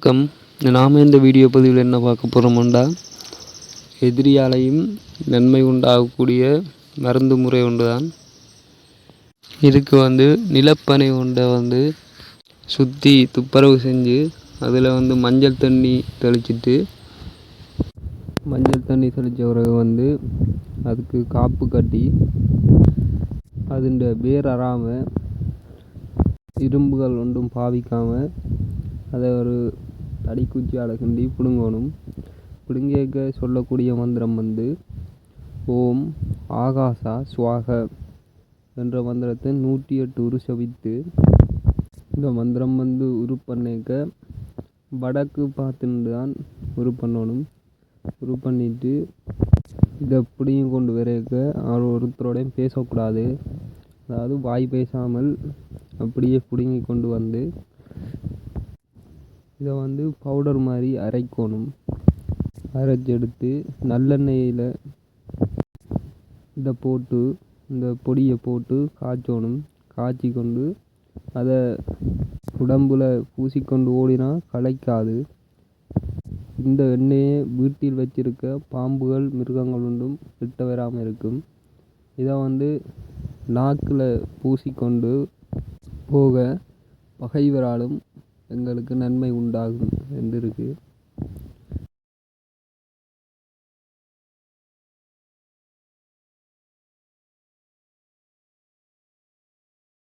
வணக்கம். நாம் இந்த வீடியோ பதிவில் என்ன பார்க்க போகிறோம்டா எதிரியாலையும் நன்மை உண்டாகக்கூடிய மருந்து முறை ஒன்று தான் இதுக்கு வந்து நிலப்பனை ஒன்றை வந்து சுற்றி துப்புரவு செஞ்சு அதில் வந்து மஞ்சள் தண்ணி தெளிச்சிட்டு மஞ்சள் தண்ணி தெளித்த பிறகு வந்து அதுக்கு காப்பு கட்டி அதுண்ட வேர் அறாமல் இரும்புகள் ஒன்றும் பாவிக்காமல் அதை ஒரு தடிக்குச்சியால் கிண்டி பிடுங்கணும் பிடுங்கேக்க சொல்லக்கூடிய மந்திரம் வந்து ஓம் ஆகாசா சுவாக என்ற மந்திரத்தை நூற்றி எட்டு உரு செபித்து இந்த மந்திரம் வந்து உரு பண்ணிக்க வடக்கு பார்த்துட்டு தான் உரு பண்ணணும் உரு பண்ணிட்டு இதை பிடிங்கி கொண்டு வரைக்க அவர் ஒருத்தரோடையும் பேசக்கூடாது. அதாவது வாய் பேசாமல் அப்படியே பிடுங்கி கொண்டு வந்து இதை வந்து பவுடர் மாதிரி அரைக்கணும். அரைச்செடுத்து நல்லெண்ணெயில் இதை போட்டு இந்த பொடியை போட்டு காய்ச்சணும். காய்ச்சி கொண்டு அதை உடம்பில் பூசிக்கொண்டு ஓடினா களைக்காது. இந்த எண்ணெயை வீட்டில் வச்சிருக்க பாம்புகள் மிருகங்கள் ஒன்றும் கிட்ட வராமல் இருக்கும். இதை வந்து நாக்கில் பூசிக்கொண்டு போக பகைவராலும் எங்களுக்கு நன்மை உண்டாகும் என்று இருக்குது